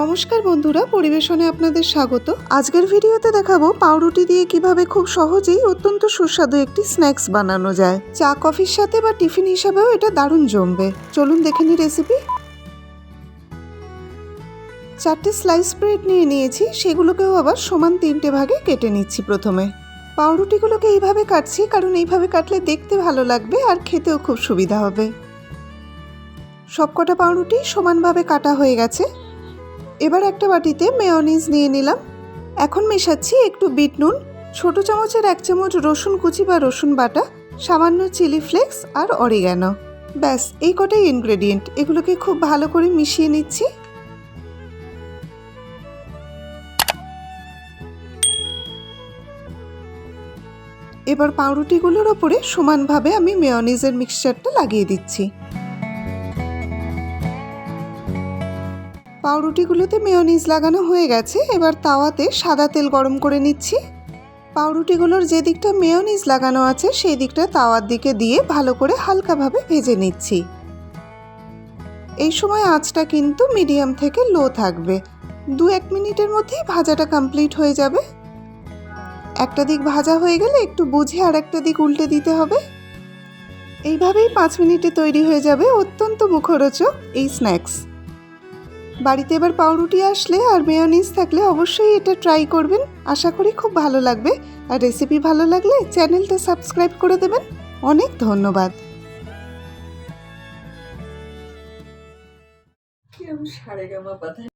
নমস্কার বন্ধুরা, পরিবেশনে আপনাদের স্বাগত। আজকের ভিডিওতে দেখাবো পাউরুটি দিয়ে কীভাবে খুব সহজেই অত্যন্ত সুস্বাদু একটি স্ন্যাক্স বানানো যায়। চা, কফির সাথে বা টিফিন হিসাবেও এটা দারুণ জমবে। চলুন দেখে নিই রেসিপি চারটে স্লাইস ব্রেড নিয়ে নিয়েছি, সেগুলোকেও আবার সমান তিনটে ভাগে কেটে নিচ্ছি প্রথমে। পাউরুটিগুলোকে এইভাবে কাটছি, কারণ এইভাবে কাটলে দেখতে ভালো লাগবে আর খেতেও খুব সুবিধা হবে। সবকটা পাউরুটি সমানভাবে কাটা হয়ে গেছে। এবার একটা বাটিতে মেয়নিজ নিয়ে নিলাম। এখন মেশাচ্ছি একটু বিট নুন, ছোট চামচের এক চামচ রসুন কুচি বা রসুন বাটা, সামান্য চিলি ফ্লেক্স আর অরিগ্যানো ব্যাস, এই কটাই ইনগ্রেডিয়েন্ট, এগুলোকে খুব ভালো করে মিশিয়ে নিচ্ছি। এবার পাউরুটিগুলোর ওপরে সমানভাবে আমি মেয়নিজের মিক্সচারটা লাগিয়ে দিচ্ছি। পাউরুটিগুলোতে মেয়নিজ লাগানো হয়ে গেছে, এবার তাওয়াতে সাদা তেল গরম করে নিচ্ছি। পাউরুটিগুলোর যে দিকটা মেয়নিজ লাগানো আছে, সেই দিকটা তাওয়ার দিকে দিয়ে ভালো করে হালকাভাবে ভেজে নিচ্ছি। এই সময় আঁচটা কিন্তু মিডিয়াম থেকে লো থাকবে। দু এক মিনিটের মধ্যেই ভাজাটা কমপ্লিট হয়ে যাবে। একটা দিক ভাজা হয়ে গেলে একটু বুঝে আর একটা দিক উল্টে দিতে হবে। এইভাবেই পাঁচ মিনিটে তৈরি হয়ে যাবে অত্যন্ত মুখরোচক এই স্ন্যাক্স। বাড়িতে এবার পাউরুটি আসলে আর মেয়নিজ থাকলে অবশ্যই এটা ট্রাই করবেন। আশা করি খুব ভালো লাগবে। আর রেসিপি ভালো লাগলে চ্যানেলটা সাবস্ক্রাইব করে দেবেন। অনেক ধন্যবাদ। সারেগামা সারে পাতা